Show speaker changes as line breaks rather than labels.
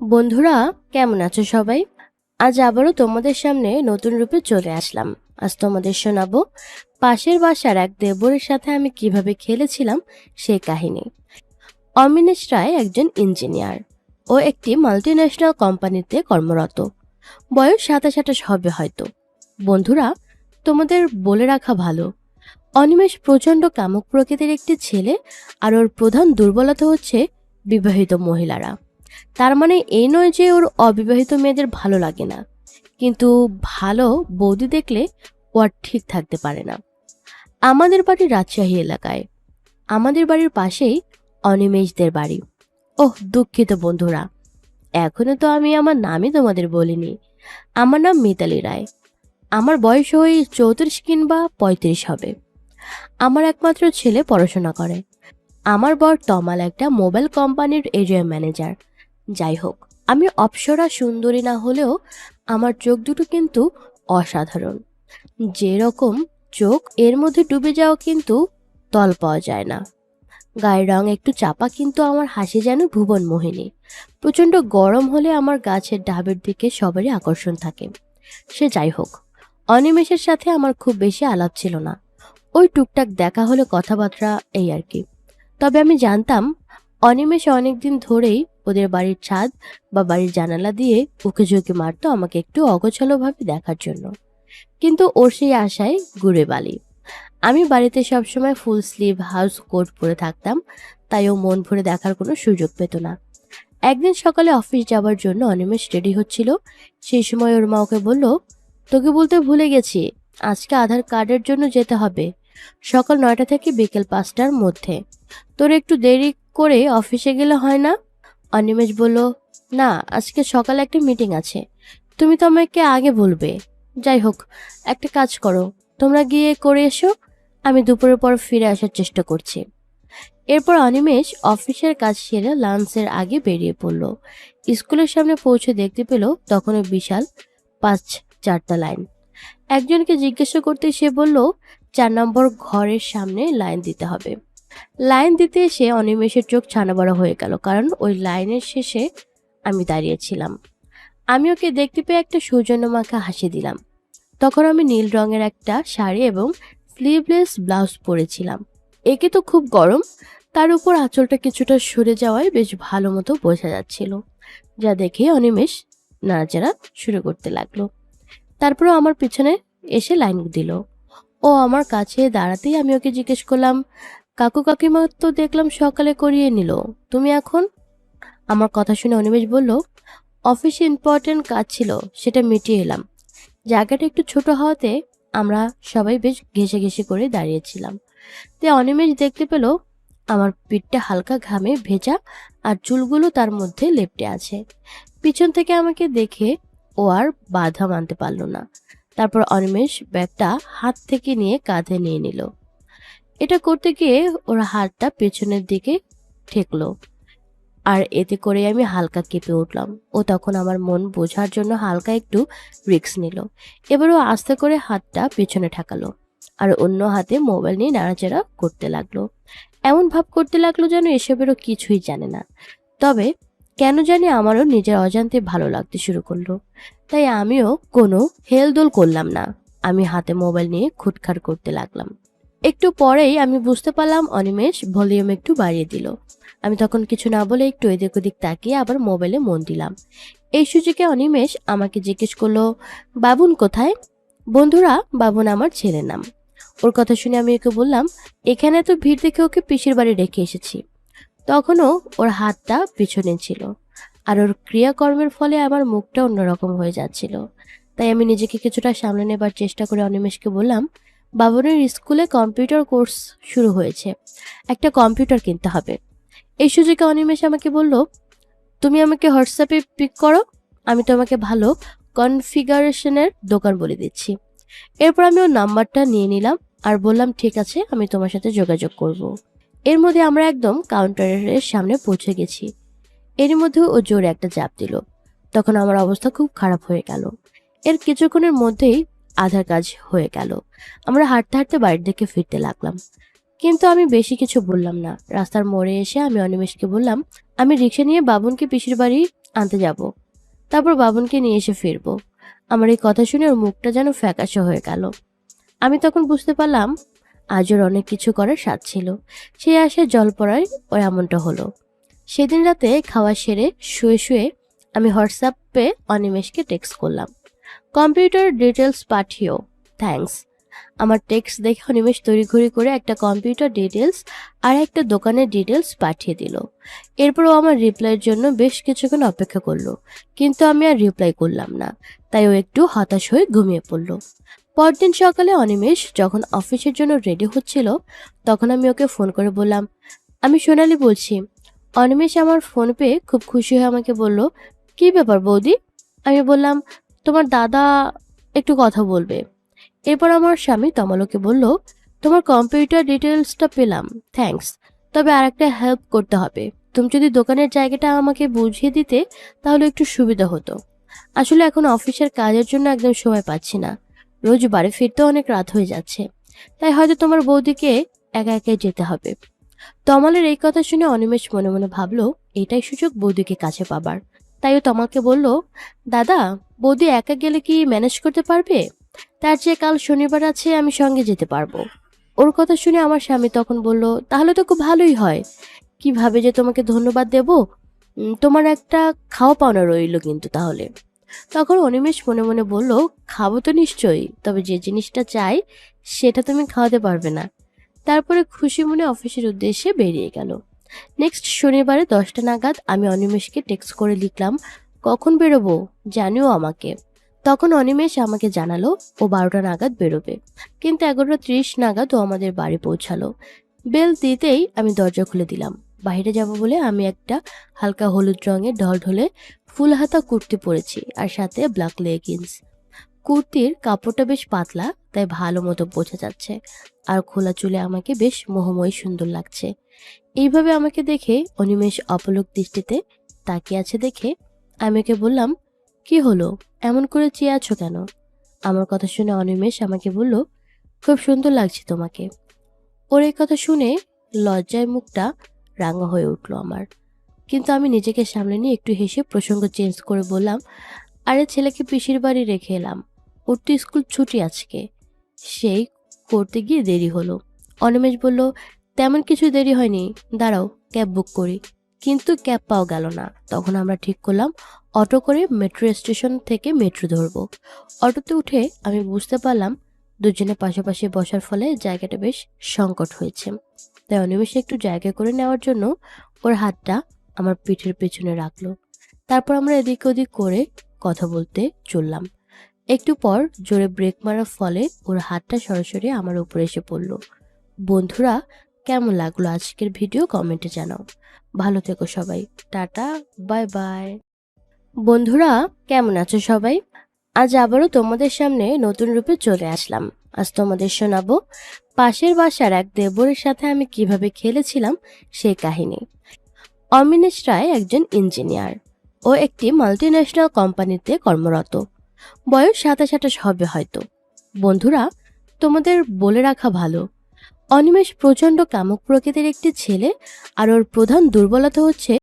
বন্ধুরা, কেমন আছো সবাই? আজ আবারও তোমাদের সামনে নতুন রূপে চলে আসলাম। আজ তোমাদের শোনাবো, পাশের বাসার এক দেবরের সাথে আমি কীভাবে খেলেছিলাম সেই কাহিনী। অমিনেশ রায় একজন ইঞ্জিনিয়ার। ও একটি মাল্টিন্যাশনাল কোম্পানিতে কর্মরত। বয়স সাতাশ আঠাশ হবে হয়তো। বন্ধুরা, তোমাদের বলে রাখা ভালো। অনিমেষ প্রচণ্ড কামক প্রকৃতির একটি ছেলে আর ওর প্রধান দুর্বলতা হচ্ছে বিবাহিত মহিলারা। তার মানে এই নয় যে ওর অবিবাহিত মেয়েদের ভালো লাগে না। কিন্তু ভালো বৌদি দেখলে ও আর ঠিক থাকতে পারে না। আমাদের বাড়ি রাজশাহী এলাকায়। আমাদের বাড়ির পাশেই অনিমেষদের বাড়ি। ওহ, দুঃখিত বন্ধুরা। এখনও তো আমি আমার নামই তোমাদের বলিনি। আমার নাম মিতালি রায়। আমার বয়স ওই চৌত্রিশ কিংবা পঁয়ত্রিশ হবে। আমার একমাত্র ছেলে পড়াশোনা করে। আমার বর তমাল একটা মোবাইল কোম্পানির এরিয়া ম্যানেজার। যাই হোক আমি অপসরা সুন্দরী না হলেও আমার চোখ দুটো কিন্তু অসাধারণ। যেরকম চোখ, এর মধ্যে ডুবে যাওয়া কিন্তু তল পাওয়া যায় না। গায়ের রং একটু চাপা কিন্তু আমার হাসি যেন ভুবন মোহিনী প্রচণ্ড গরম হলে আমার গাছের ডাবের দিকে সবারই আকর্ষণ থাকে। সে যাই হোক অনিমেষের সাথে আমার খুব বেশি আলাপ ছিল না। ওই টুকটাক দেখা হলে কথাবার্তা এই আর কি। তবে আমি জানতাম, অনিমেষ অনেকদিন ধরেই ওদের বাড়ির ছাদ বা বাড়ির জানালা দিয়ে উকে ঝুঁকে মারতো আমাকে একটু অগোছালোভাবে দেখার জন্য। কিন্তু ওর সেই আশায় ঘুরে বালি। আমি বাড়িতে সবসময় ফুল স্লিভ হাউস কোট পরে থাকতাম, তাই ও মন ভরে দেখার কোনো সুযোগ পেত না। একদিন সকালে অফিস যাওয়ার জন্য অনিমেষ রেডি হচ্ছিল। সেই সময় ওর মা ওকে বলল, তোকে বলতে ভুলে গেছি, আজকে আধার কার্ডের জন্য যেতে হবে। সকাল নয়টা থেকে বিকেল পাঁচটার মধ্যে। তোর একটু দেরি করে অফিসে গেলে হয় না? অনিমেষ বলল, না, আজকে সকালে একটা মিটিং আছে। তুমি তো আমাকে আগে বলবে। যাই হোক, একটা কাজ করো। তোমরা গিয়ে করে এসো। আমি দুপুরের পর ফিরে আসার চেষ্টা করছি। এরপর অনিমেষ অফিসের কাজ সেরে লাঞ্চের আগে বেরিয়ে পড়ল। স্কুলের সামনে পৌঁছে দেখতে পেল তখনও বিশাল পাঁচ চারটা লাইন। একজনকে জিজ্ঞাসা করতে সে বলল, চার নম্বর ঘরের সামনে লাইন দিতে হবে। লাইন দিতে এসে অনিমেষের চোখ ছানা বড় হয়ে গেল, কারণ ওই লাইনের শেষে আমি দাঁড়িয়েছিলাম। আমি ওকে দেখতে পেয়ে একটা সৌজন্য মাখা হাসি দিলাম। তখন আমি নীল রঙের একটা শাড়ি এবং স্লিভলেস ব্লাউজ পরেছিলাম। একে তো খুব গরম, তার উপর আঁচলটা কিছুটা সরে যাওয়ায় বেশ ভালো মতো বোঝা যাচ্ছিল, যা দেখে অনিমেষ নাড়াচাড়া শুরু করতে লাগল। তারপরও আমার পিছনে এসে লাইন দিল। ও আমার কাছে দাঁড়াতেই আমি ওকে জিজ্ঞেস করলাম কাকু কাকিমা তো দেখলাম সকালে করিয়ে নিল। তুমি এখন? আমার কথা শুনে অনিমেষ বলল, অফিসে ইম্পর্টেন্ট কাজ ছিল, সেটা মিটিয়ে এলাম। জায়গাটা একটু ছোট হওয়াতে আমরা সবাই বেশ ঘেসে ঘেসে করে দাঁড়িয়েছিলাম। তে অনিমেষ দেখতে পেল, আমার পিঠটা হালকা ঘামে ভেজা আর চুলগুলো তার মধ্যে লেপটে আছে। পিছন থেকে আমাকে দেখে ও আর বাধা মানতে পারল না। তারপর অনিমেষ ব্যাগটা হাত থেকে নিয়ে কাঁধে নিয়ে নিল। এটা করতে গিয়ে ওর হাতটা পেছনের দিকে ঠেকলো। আর এতে করে আমি হালকা কেঁপে উঠলাম। ও তখন আমার মন বোঝার জন্য হালকা একটু রিক্স নিল। এবার ও আস্তে করে হাতটা পেছনে ঠেকালো আর অন্য হাতে মোবাইল নিয়ে নাড়াচাড়া করতে লাগল। এমন ভাব করতে লাগল যেন এসবেরও কিছুই জানে না। তবে কেন জানি আমারও নিজের অজান্তে ভালো লাগতে শুরু করল। তাই আমিও কোনো হেলদোল করলাম না। আমি হাতে মোবাইল নিয়ে খুটখাট করতে লাগলাম। একটু পরেই আমি বুঝতে পারলাম অনিমেষ ভলিউম একটু বাড়িয়ে দিল। আমি তখন কিছু না বলে একটু এদিক ওদিক তাকিয়ে আবার মোবাইলে মন দিলাম। এই সুযোগে অনিমেষ আমাকে জিজ্ঞেস করল, বাবুন কোথায়? বন্ধুরা, বাবুন আমার ছেলের নাম। ওর কথা শুনে আমি ওকে বললাম, এখানে তো ভিড় দেখে ওকে পিসির বাড়ি রেখে এসেছি। তখনও ওর হাতটা পিছনে ছিল আর ওর ক্রিয়াকর্মের ফলে আমার মুখটা অন্যরকম হয়ে যাচ্ছিল। তাই আমি নিজেকে কিছুটা সামলে নেবার চেষ্টা করে অনিমেষকে বললাম বাবনের স্কুলে কম্পিউটার কোর্স শুরু হয়েছে। একটা কম্পিউটার কিনতে হবে। এই সুযোগে অনিমেষ আমাকে বলল, তুমি আমাকে হোয়াটসঅ্যাপে পিক করো, আমি তোমাকে ভালো কনফিগারেশনের দোকান বলে দিচ্ছি। এরপর আমি ওর নাম্বারটা নিয়ে নিলাম আর বললাম, ঠিক আছে, আমি তোমার সাথে যোগাযোগ করব। এর মধ্যে আমরা একদম কাউন্টারের সামনে পৌঁছে গেছি। এর মধ্যে ও জোরে একটা জাপ দিল। তখন আমার অবস্থা খুব খারাপ হয়ে গেল। এর কিছুক্ষণের মধ্যেই আধার কাজ হয়ে গেল। আমরা হাঁটতে হাঁটতে বাড়ির দিকে ফিরতে লাগলাম। কিন্তু আমি বেশি কিছু বললাম না। রাস্তার মোড়ে এসে আমি অনিমেষকে বললাম, আমি রিক্সা নিয়ে বাবুনকে পিসির বাড়ি আনতে যাব। তারপর বাবনকে নিয়ে এসে ফিরবো। আমার এই কথা শুনে ওর মুখটা যেন ফ্যাকাশে হয়ে গেল। আমি তখন বুঝতে পারলাম, আজ ওর অনেক কিছু করার স্বাদ ছিল। সে আসে জল পড়ায় ওর এমনটা হলো। সেদিন রাতে খাওয়া সেরে শুয়ে শুয়ে আমি হোয়াটসঅ্যাপে অনিমেষকে টেক্সট করলাম। কম্পিউটার ডিটেলস পাঠিও থ্যাঙ্কস আমার টেক্সট দেখে অনিমেষ তড়িঘড়ি করে একটা কম্পিউটার ডিটেলস আর একটা দোকানের ডিটেলস পাঠিয়ে দিল। এরপর ও আমার রিপ্লাইয়ের জন্য বেশ কিছুক্ষণ অপেক্ষা করল, কিন্তু আমি আর রিপ্লাই করলাম না, তাই ও একটু হতাশ হয়ে ঘুমিয়ে পড়ল। পরদিন সকালে অনিমেষ যখন অফিসের জন্য রেডি হচ্ছিল, তখন আমি ওকে ফোন করে বললাম, আমি সোনালি বলছি। অনিমেষ আমার ফোন পেয়ে খুব খুশি হয়ে আমাকে বলল, কি ব্যাপার বৌদি? আমি বললাম তোমার দাদা একটু কথা বলবে। এরপর আমার স্বামী তমালোকে বলল, তোমার কম্পিউটার ডিটেলসটা পেলাম থ্যাঙ্কস তবে আর একটা হেল্প করতে হবে। তুমি যদি দোকানের জায়গাটা আমাকে বুঝিয়ে দিতে, তাহলে একটু সুবিধা হতো। আসলে এখন অফিসের কাজের জন্য একদম সময় পাচ্ছি না। রোজ বাড়ি ফিরতে অনেক রাত হয়ে যাচ্ছে। তাই হয়তো তোমার বৌদিকে একা একাই যেতে হবে। তমালের এই কথা শুনে অনিমেষ মনে মনে ভাবলো, এটাই সুযোগ বৌদিকে কাছে পাবার। তাই ও তমালকে বলল, দাদা, বৌদি একা গেলে কি ম্যানেজ করতে পারবে? তার চেয়ে কাল শনিবার আছে, আমি সঙ্গে যেতে পারব। ওর কথা শুনে আমার স্বামী তখন বলল, তাহলে তো খুব ভালোই হয়। কীভাবে যে তোমাকে ধন্যবাদ দেব? তোমার একটা খাওয়া পাওনা রইল কিন্তু তাহলে। তখন অনিমেষ মনে মনে বলল, খাব তো নিশ্চয়ই, তবে যে জিনিসটা চাই, সেটা তুমি খাওয়াতে পারবে না। তারপরে খুশি মনে অফিসের উদ্দেশ্যে বেরিয়ে গেল। নেক্সট শনিবারে দশটা নাগাদ আমি অনিমেষকে টেক্সট করে লিখলাম, কখন বেরোবো? জানিও আমাকে। তখন অনিমেষ আমাকে জানালো, ও বারোটা নাগাদ বেরোবে। কিন্তু এগারোটা ত্রিশ নাগাদ ও আমাদের বাড়ি পৌঁছালো। বেল দিতেই আমি দরজা খুলে দিলাম। বাইরে যাব বলে আমি একটা হালকা হলুদ রঙের ঢল ঢলে ফুল হাতা কুর্তি পরেছি, আর সাথে ব্ল্যাক লেগিংস কুর্তির কাপড়টা বেশ পাতলা তাই ভালো মতো বোঝা যাচ্ছে। আর খোলা চুলে আমাকে বেশ মোহময় সুন্দর লাগছে। এইভাবে আমাকে দেখে অনিমেষ অপলক দৃষ্টিতে তাকিয়ে আছে দেখে আমি ওকে বললাম, কি হলো? এমন করে চেয়ে আছো কেন? আমার কথা শুনে অনিমেষ আমাকে বলল, খুব সুন্দর লাগছে তোমাকে। ওর এই কথা শুনে লজ্জায় মুখটা রাঙা হয়ে উঠল আমার। কিন্তু আমি নিজেকে সামলে নিয়ে একটু হেসে প্রসঙ্গ চেঞ্জ করে বললাম, আরে ছেলেকে পিসির বাড়ি রেখে এলাম। ওর তো স্কুল ছুটি আজকে। সেই করতে গিয়ে দেরি হলো। অনিমেষ বলল, তেমন কিছু দেরি হয়নি। দাঁড়াও, ক্যাব বুক করি। কিন্তু ক্যাব পাওয়া গেল না। তখন আমরা ঠিক করলাম, অটো করে মেট্রো স্টেশন থেকে মেট্রো ধরবো। অটোতে উঠে আমি বুঝতে পারলাম, দুজনে পাশাপাশি বসার ফলে জায়গাটা বেশ সংকট হয়েছে। তাই অনিমেষে একটু জায়গা করে নেওয়ার জন্য ওর হাতটা আমার পিঠের পেছনে রাখল। তারপর আমরা এদিক ওদিক করে কথা বলতে চললাম। একটু পর জোরে ব্রেক মারার ফলে ওর হাতটা সরাসরি আমার উপরে এসে পড়ল। বন্ধুরা, কেমন লাগল আজকের ভিডিও কমেন্টে জানাও। ভালো থেকো সবাই। টাটা বাই বাই বন্ধুরা, কেমন আছো সবাই? আজ আবারও তোমাদের সামনে নতুন রূপে চলে আসলাম। আজ তোমাদের শোনাবো, পাশের বাসার এক দেবরের সাথে আমি কীভাবে খেলেছিলাম সেই কাহিনী। অমিনেশ রায় একজন ইঞ্জিনিয়ার ও একটি মাল্টিন্যাশনাল কোম্পানিতে কর্মরত। বয়স সাতাশ আঠাশ হবে হয়তো। বন্ধুরা, তোমাদের বলে রাখা ভালো। অনিমেষ প্রচণ্ড কামক প্রকৃতির একটি ছেলে আর ওর প্রধান দুর্বলতা হচ্ছে